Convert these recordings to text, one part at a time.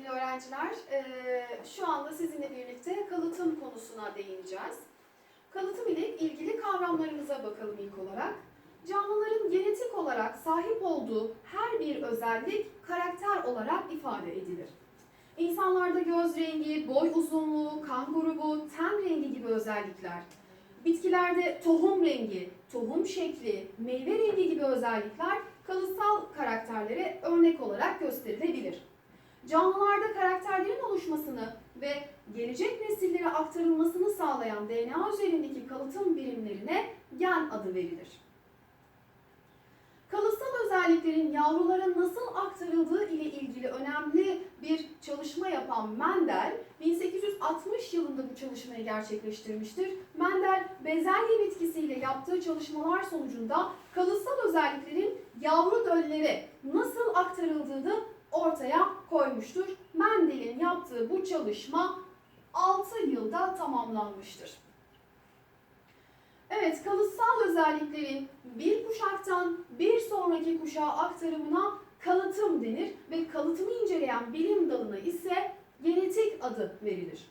sevgili öğrenciler. Şu anda sizinle birlikte kalıtım konusuna değineceğiz. Kalıtım ile ilgili kavramlarımıza bakalım ilk olarak. Canlıların genetik olarak sahip olduğu her bir özellik karakter olarak ifade edilir. İnsanlarda göz rengi, boy uzunluğu, kan grubu, ten rengi gibi özellikler, bitkilerde tohum rengi, tohum şekli, meyve rengi gibi özellikler kalıtsal karakterlere örnek olarak gösterilebilir. Canlılarda karakterlerin oluşmasını ve gelecek nesillere aktarılmasını sağlayan DNA üzerindeki kalıtım birimlerine gen adı verilir. Kalıtsal özelliklerin yavrulara nasıl aktarıldığı ile ilgili önemli bir çalışma yapan Mendel, 1860 yılında bu çalışmayı gerçekleştirmiştir. Mendel, bezelye bitkisiyle yaptığı çalışmalar sonucunda kalıtsal özelliklerin yavru döllere nasıl aktarıldığını ortaya koymuştur. Mendel'in yaptığı bu çalışma 6 yılda tamamlanmıştır. Evet, kalıtsal özelliklerin bir kuşaktan bir sonraki kuşağa aktarımına kalıtım denir ve kalıtımı inceleyen bilim dalına ise genetik adı verilir.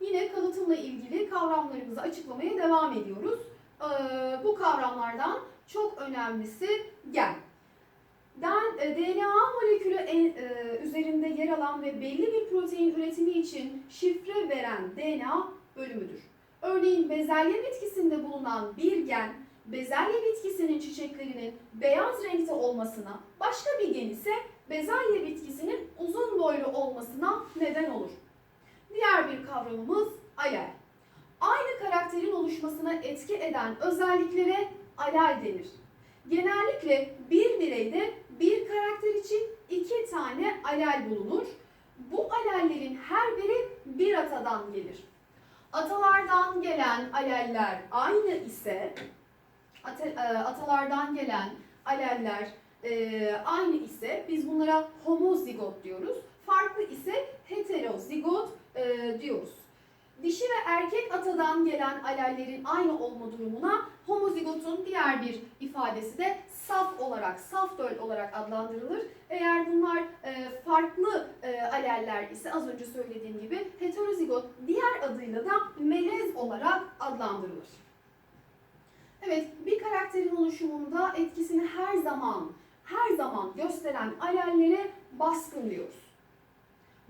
Yine kalıtımla ilgili kavramlarımızı açıklamaya devam ediyoruz. Ee, bu kavramlardan çok önemlisi gen. Den- e, DNA molekülü en- e, üzerinde yer alan ve belli bir protein üretimi için şifre veren DNA bölümüdür. Örneğin bezelye bitkisinde bulunan bir gen, bezelye bitkisinin çiçeklerinin beyaz renkte olmasına, başka bir gen ise bezelye bitkisinin uzun boylu olmasına neden olur. Diğer bir kavramımız alel. Aynı karakterin oluşmasına etki eden özelliklere alel denir. Genellikle bir bireyde bir karakter için iki tane alel bulunur. Bu alellerin her biri bir atadan gelir. Atalardan gelen aleller aynı ise e, atalardan gelen aleller e, aynı ise biz bunlara homozigot diyoruz. Farklı ise heterozigot e, diyoruz. Dişi ve erkek atadan gelen alellerin aynı olma durumuna homozigotun diğer bir ifadesi de saf olarak, saf döl olarak adlandırılır. Eğer bunlar e, farklı e, aleller ise az önce söylediğim gibi heterozigot diğer adıyla da melez olarak adlandırılır. Evet, bir karakterin oluşumunda etkisini her zaman, her zaman gösteren alellere baskın diyoruz.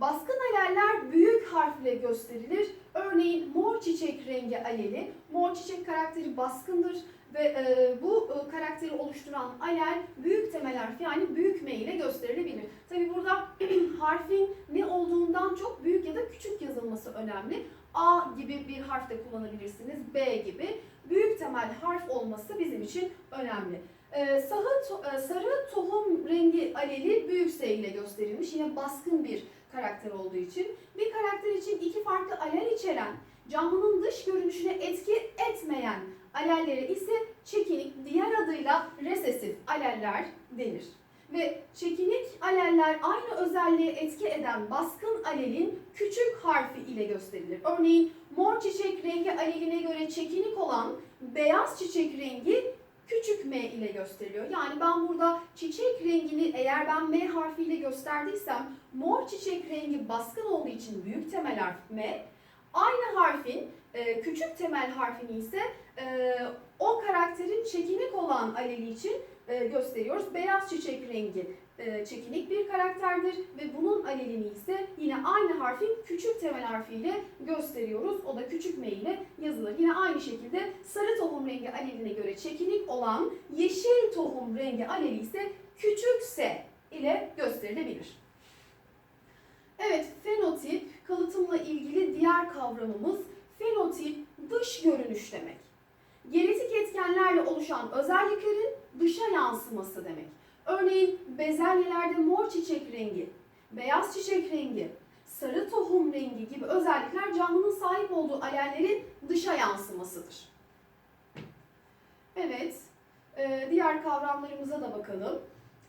Baskın aleller büyük harfle gösterilir. Örneğin mor çiçek rengi aleli, mor çiçek karakteri baskındır ve e, bu e, karakteri oluşturan alel büyük temel harf yani büyük M ile gösterilebilir. Tabi burada harfin ne olduğundan çok büyük ya da küçük yazılması önemli. A gibi bir harf de kullanabilirsiniz, B gibi. Büyük temel harf olması bizim için önemli. Ee, sarı, to- e, sarı tohum rengi aleli büyük S ile gösterilmiş. Yine baskın bir karakter olduğu için. Bir karakter için iki farklı alel içeren, canlının dış görünüşüne etki etmeyen alellere ise çekinik, diğer adıyla resesif aleller denir. Ve çekinik aleller aynı özelliğe etki eden baskın alelin küçük harfi ile gösterilir. Örneğin mor çiçek rengi aleline göre çekinik olan beyaz çiçek rengi küçük m ile gösteriliyor. Yani ben burada çiçek rengini eğer ben m harfiyle gösterdiysem mor çiçek rengi baskın olduğu için büyük temel harf m. Aynı harfin e, küçük temel harfini ise e, o karakterin çekinik olan aleli için e, gösteriyoruz. Beyaz çiçek rengi e, çekinik bir karakterdir ve bunun alelini ise yine aynı harfin küçük temel harfiyle gösteriyoruz. O da küçük m ile yazılır. Yine aynı şekilde sarı tohum rengi aleline göre çekinik olan yeşil tohum rengi aleli ise küçük s ile gösterilebilir. Evet, fenotip kalıtımla ilgili diğer kavramımız fenotip dış görünüş demek. Genetik etkenlerle oluşan özelliklerin dışa yansıması demek. Örneğin bezelyelerde mor çiçek rengi, beyaz çiçek rengi, sarı tohum rengi gibi özellikler canlının sahip olduğu alellerin dışa yansımasıdır. Evet, e, diğer kavramlarımıza da bakalım.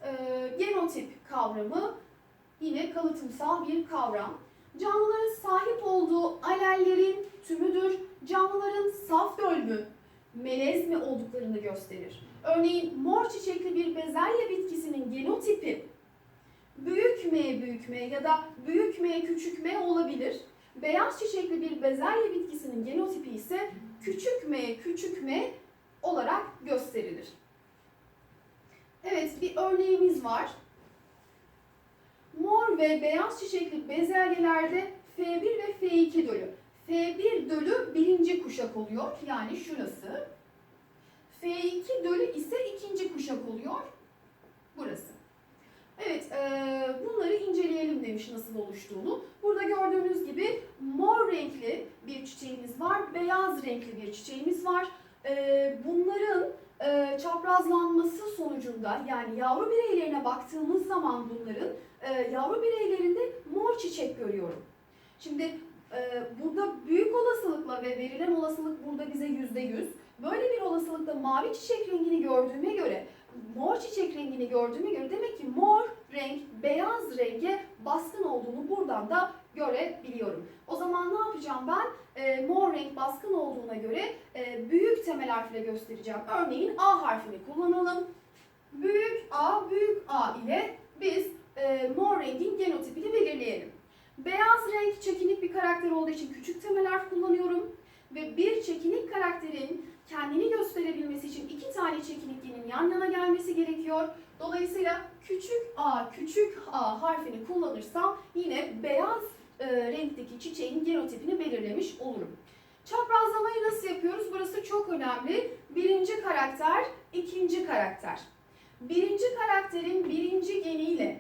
E, Genotip kavramı yine kalıtımsal bir kavram. Canlıların sahip olduğu alellerin tümüdür. Canlıların saf göl mü, melez mi olduklarını gösterir. Örneğin mor çiçekli bir bezelye bitkisinin genotipi büyük M büyük M ya da büyük M küçük M olabilir. Beyaz çiçekli bir bezelye bitkisinin genotipi ise küçük m küçük m olarak gösterilir. Evet bir örneğimiz var. Mor ve beyaz çiçekli bezelyelerde F1 ve F2 dölü. F1 dölü birinci kuşak oluyor. Yani şurası. F2 dölü ise ikinci kuşak oluyor. Burası. Evet, eee, bunları inceleyelim demiş nasıl oluştuğunu. Burada gördüğünüz gibi mor renkli bir çiçeğimiz var, beyaz renkli bir çiçeğimiz var. Eee, bunların eee, çaprazlanması sonucunda yani yavru bireylerine baktığımız zaman bunların eee, yavru bireylerinde mor çiçek görüyorum. Şimdi burada büyük olasılıkla ve verilen olasılık burada bize yüzde yüz. Böyle bir olasılıkta mavi çiçek rengini gördüğüme göre mor çiçek rengini gördüğüme göre demek ki mor renk beyaz renge baskın olduğunu buradan da görebiliyorum. O zaman ne yapacağım ben? Ee, mor renk baskın olduğuna göre e, büyük temel harfle göstereceğim. Örneğin A harfini kullanalım. Büyük A, büyük A ile biz e, mor rengin genotipini belirleyelim. Beyaz renk çekinik bir karakter olduğu için küçük temel harf kullanıyorum. Ve bir çekinik karakterin kendini gösterebilmesi için iki tane çekinik genin yan yana gelmesi gerekiyor. Dolayısıyla küçük a, küçük a harfini kullanırsam yine beyaz e, renkteki çiçeğin genotipini belirlemiş olurum. Çaprazlamayı nasıl yapıyoruz? Burası çok önemli. Birinci karakter, ikinci karakter. Birinci karakterin birinci geniyle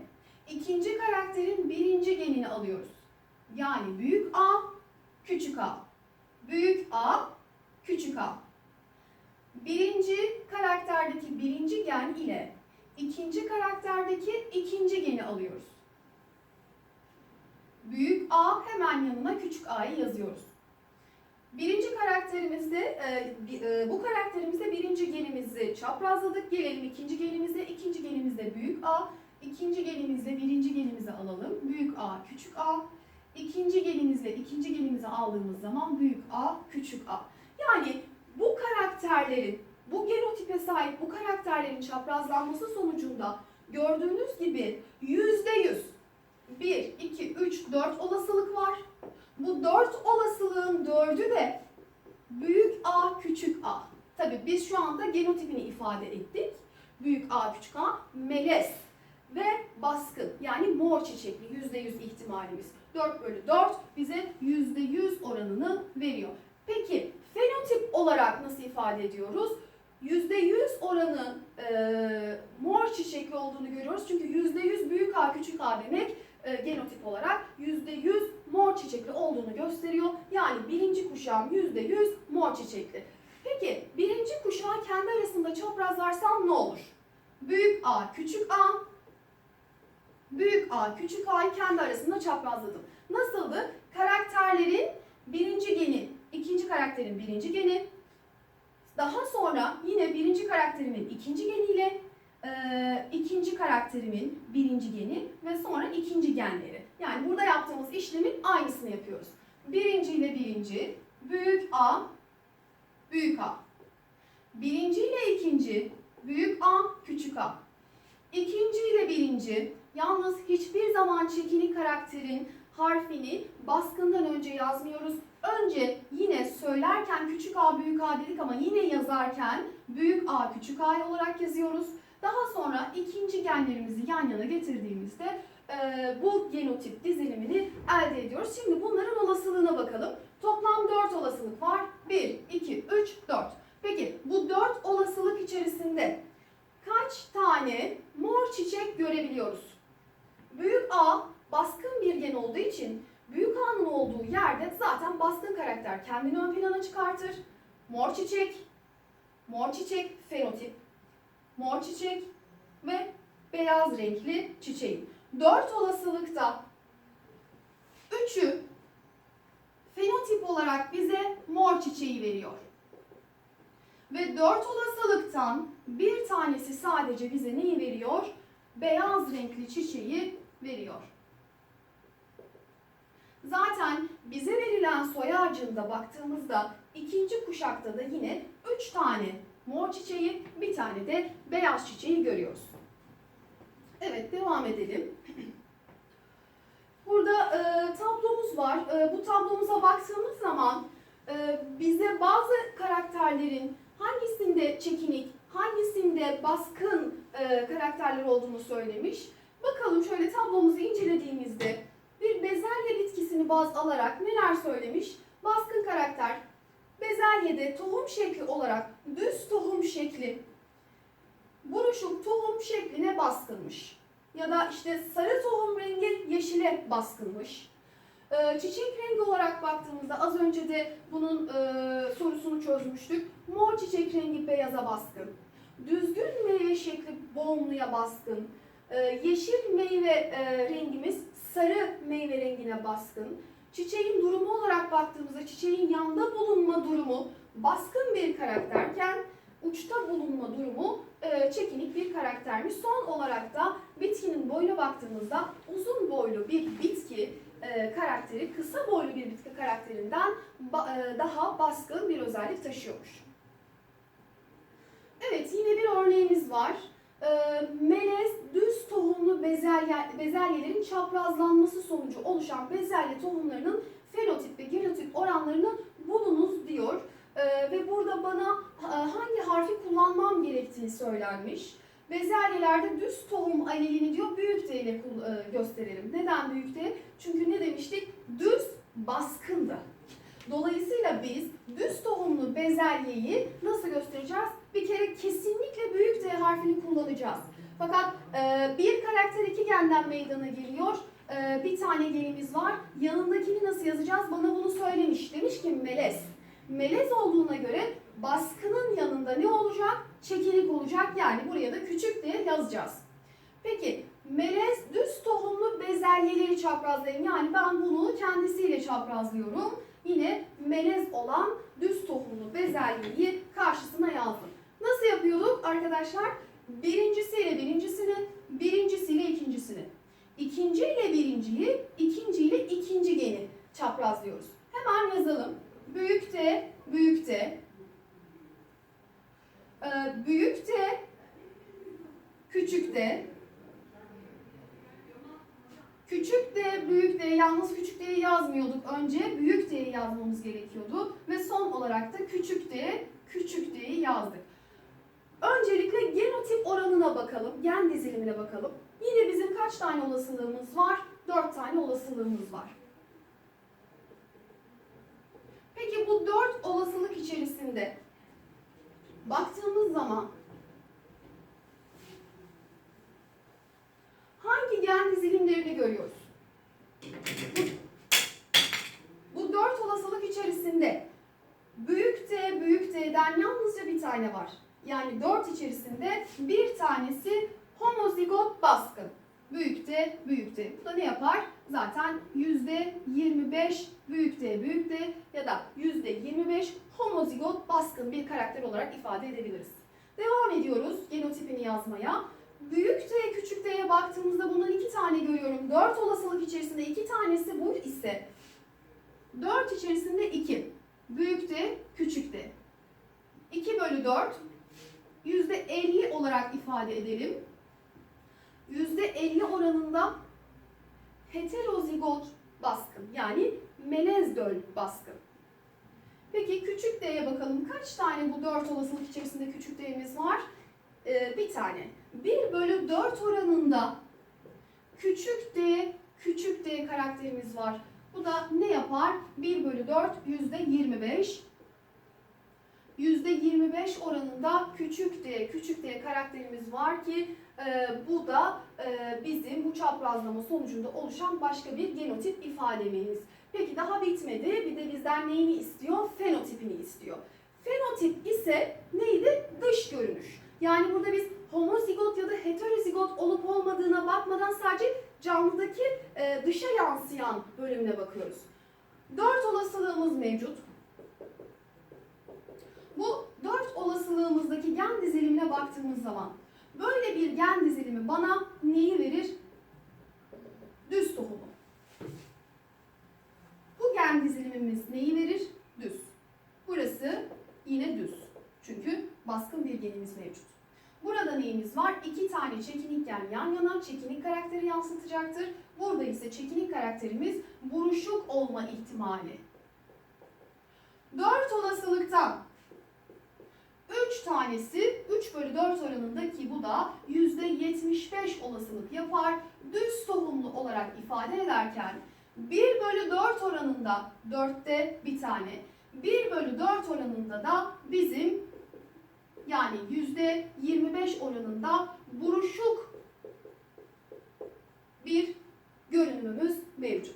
ikinci karakterin birinci genini alıyoruz. Yani büyük A, küçük A. Büyük A, küçük A. Birinci karakterdeki birinci gen ile ikinci karakterdeki ikinci geni alıyoruz. Büyük A hemen yanına küçük A'yı yazıyoruz. Birinci karakterimizde, e, e, bu karakterimizde birinci genimizi çaprazladık. Gelelim ikinci genimize. İkinci genimizde büyük A. İkinci genimizle birinci genimizi alalım. Büyük A, küçük A. İkinci genimizle ikinci genimizi aldığımız zaman büyük A, küçük A. Yani bu karakterlerin, bu genotipe sahip bu karakterlerin çaprazlanması sonucunda gördüğünüz gibi yüzde yüz 1, 2, 3, 4 olasılık var. Bu 4 olasılığın 4'ü de büyük A, küçük A. Tabii biz şu anda genotipini ifade ettik. Büyük A, küçük A, melez ve baskın yani mor çiçekli %100 ihtimalimiz. 4 bölü 4 bize %100 oranını veriyor. Peki fenotip olarak nasıl ifade ediyoruz? %100 oranı e, mor çiçekli olduğunu görüyoruz. Çünkü %100 büyük A küçük A demek e, genotip olarak %100 mor çiçekli olduğunu gösteriyor. Yani birinci kuşağım %100 mor çiçekli. Peki birinci kuşağı kendi arasında çaprazlarsam ne olur? Büyük A küçük A Büyük A, küçük A'yı kendi arasında çaprazladım. Nasıldı? Karakterlerin birinci geni, ikinci karakterin birinci geni. Daha sonra yine birinci karakterimin ikinci geniyle e, ikinci karakterimin birinci geni ve sonra ikinci genleri. Yani burada yaptığımız işlemin aynısını yapıyoruz. Birinci ile birinci, büyük A, büyük A. Birinci ile ikinci, büyük A, küçük A. İkinci ile birinci, Yalnız hiçbir zaman çekinik karakterin harfini baskından önce yazmıyoruz. Önce yine söylerken küçük a büyük a dedik ama yine yazarken büyük a küçük a olarak yazıyoruz. Daha sonra ikinci genlerimizi yan yana getirdiğimizde e, bu genotip dizilimini elde ediyoruz. Şimdi bunların olasılığına bakalım. Toplam 4 olasılık var. 1, 2, 3, 4. Peki bu 4 olasılık içerisinde kaç tane mor çiçek görebiliyoruz? Büyük A baskın bir gen olduğu için büyük A'nın olduğu yerde zaten baskın karakter kendini ön plana çıkartır. Mor çiçek, mor çiçek fenotip, mor çiçek ve beyaz renkli çiçeği. Dört olasılıkta üçü fenotip olarak bize mor çiçeği veriyor. Ve dört olasılıktan bir tanesi sadece bize neyi veriyor? Beyaz renkli çiçeği veriyor. Zaten bize verilen soy ağacında baktığımızda ikinci kuşakta da yine üç tane mor çiçeği, bir tane de beyaz çiçeği görüyoruz. Evet devam edelim. e, bu tablomuza baktığımız zaman e, bize bazı karakterlerin hangisinde çekinik, hangisinde baskın e, karakterler olduğunu söylemiş. Bakalım şöyle tablomuzu incelediğimizde bir bezelye bitkisini baz alarak neler söylemiş? Baskın karakter, bezelyede tohum şekli olarak düz tohum şekli, buruşuk tohum şekline baskınmış. Ya da işte sarı tohum rengi yeşile baskınmış. Ee, çiçek rengi olarak baktığımızda az önce de bunun e, sorusunu çözmüştük. Mor çiçek rengi beyaza baskın. Düzgün meyve şekli boğumluya baskın. Ee, yeşil meyve e, rengimiz sarı meyve rengine baskın. Çiçeğin durumu olarak baktığımızda çiçeğin yanda bulunma durumu baskın bir karakterken uçta bulunma durumu e, çekinik bir karaktermiş. Son olarak da bitkinin boyuna baktığımızda uzun boylu bir bitki e, karakteri kısa boylu bir bitki karakterinden daha baskın bir özellik taşıyormuş. Evet yine bir örneğimiz var. E, melez düz tohumlu bezelye, bezelyelerin çaprazlanması sonucu oluşan bezelye tohumlarının fenotip ve genotip oranlarını bulunuz diyor. E, ve burada bana e, hangi harfi kullanmam gerektiği söylenmiş. Bezelyelerde düz tohum alelini diyor büyük D ile e, gösterelim. Neden büyük D? Çünkü ne demiştik? Düz baskındı. Dolayısıyla biz düz tohumlu bezelyeyi nasıl göstereceğiz? Bir kere kesinlikle büyük D harfini kullanacağız. Fakat e, bir karakter iki genden meydana geliyor. E, bir tane genimiz var. Yanındakini nasıl yazacağız? Bana bunu söylemiş. Demiş ki melez. Melez olduğuna göre baskının yanında ne olacak? Çekinik olacak. Yani buraya da küçük diye yazacağız. Peki melez düz tohumlu bezelyeleri çaprazlayın. Yani ben bunu kendisiyle çaprazlıyorum. Yine melez olan düz tohumlu bezelyeyi karşısına yazdım. Nasıl yapıyorduk arkadaşlar? Birincisiyle birincisini, birincisiyle ikincisini. İkinci ile birinciyi, ikinci ile ikinci geni çaprazlıyoruz. Hemen yazalım. Büyük T, büyük T. Küçük D, büyük D, yalnız küçük D'yi yazmıyorduk önce. Büyük D'yi yazmamız gerekiyordu. Ve son olarak da küçük D, küçük D'yi yazdık. Öncelikle genotip oranına bakalım, gen dizilimine bakalım. Yine bizim kaç tane olasılığımız var? 4 tane olasılığımız var. Peki bu 4 olasılık içerisinde baktığımız zaman hangi gen dizilimlerini görüyoruz? Bu, bu 4 olasılık içerisinde büyük T, büyük T'den yalnızca bir tane var. Yani 4 içerisinde bir tanesi homozigot baskın. Büyük T, büyük T. Bu da ne yapar? Zaten %25 büyük T, büyük T ya da %25 homozigot baskın bir karakter olarak ifade edebiliriz. Devam ediyoruz genotipini yazmaya. Büyük T, küçük T'ye baktığımızda bundan iki tane görüyorum. 4 olasılık içerisinde iki tanesi bu ise 4 içerisinde 2. Büyük T, küçük T. 2 bölü 4 %50 olarak ifade edelim. %50 oranında heterozigot baskın yani melez döl baskın. Peki küçük D'ye bakalım. Kaç tane bu 4 olasılık içerisinde küçük D'miz var? Ee, bir tane. 1 bölü 4 oranında küçük D, küçük D karakterimiz var. Bu da ne yapar? 1 bölü 4 %25. %25 oranında küçük D, küçük D karakterimiz var ki e, bu da e, bizim bu çaprazlama sonucunda oluşan başka bir genotip ifademiz. Peki daha bitmedi. Bir de bizden neyini istiyor? Fenotipini istiyor. Fenotip ise neydi? Dış görünüş. Yani burada biz homozigot ya da heterozigot olup olmadığına bakmadan sadece canlıdaki e, dışa yansıyan bölümüne bakıyoruz. Dört olasılığımız mevcut. Bu dört olasılığımızdaki gen dizilimine baktığımız zaman böyle bir gen dizilimi bana neyi verir? Düz tohumu. Bu gen dizilimimiz neyi verir? Düz. Burası yine düz. Çünkü baskın bir genimiz mevcut. Burada var? İki tane çekinik gen yan yana çekinik karakteri yansıtacaktır. Burada ise çekinik karakterimiz buruşuk olma ihtimali. 4 olasılıktan 3 tanesi 3 bölü 4 oranında ki bu da %75 olasılık yapar. Düz tohumlu olarak ifade ederken 1 bölü 4 oranında 4'te bir tane, 1 bölü 4 oranında da bizim yani %25 oranında buruşuk bir görünümümüz mevcut.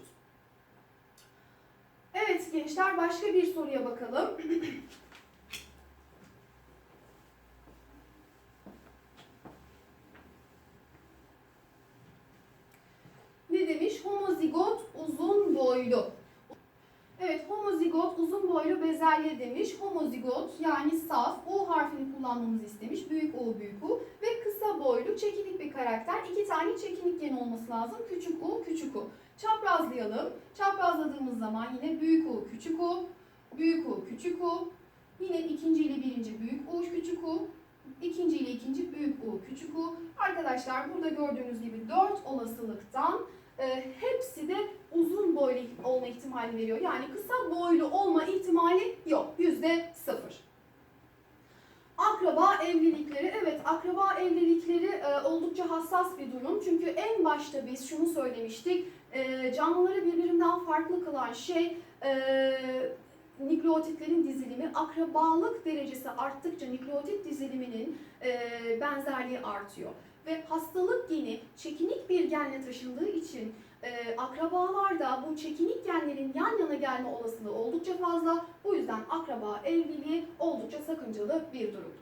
Evet gençler başka bir soruya bakalım. ne demiş? Homozigot uzun boylu. Evet, homozigot uzun boylu bezelye demiş. Homozigot yani saf harfini kullanmamızı istemiş. Büyük U, büyük U ve kısa boylu çekinik bir karakter. İki tane çekinik gen olması lazım. Küçük U, küçük U. Çaprazlayalım. Çaprazladığımız zaman yine büyük U, küçük U, büyük U, küçük U. Yine ikinci ile birinci büyük U, küçük U. İkinci ile ikinci büyük U, küçük U. Arkadaşlar burada gördüğünüz gibi dört olasılıktan e, hepsi de uzun boylu olma ihtimali veriyor. Yani kısa boylu olma ihtimali yok. Yüzde sıfır. Akraba evlilikleri, evet akraba evlilikleri e, oldukça hassas bir durum. Çünkü en başta biz şunu söylemiştik, e, canlıları birbirinden farklı kılan şey e, nükleotitlerin dizilimi. Akrabalık derecesi arttıkça nükleotit diziliminin e, benzerliği artıyor. Ve hastalık geni çekinik bir genle taşındığı için e, akrabalarda bu çekinik genlerin yan yana gelme olasılığı oldukça fazla. Bu yüzden akraba evliliği oldukça sakıncalı bir durumdur.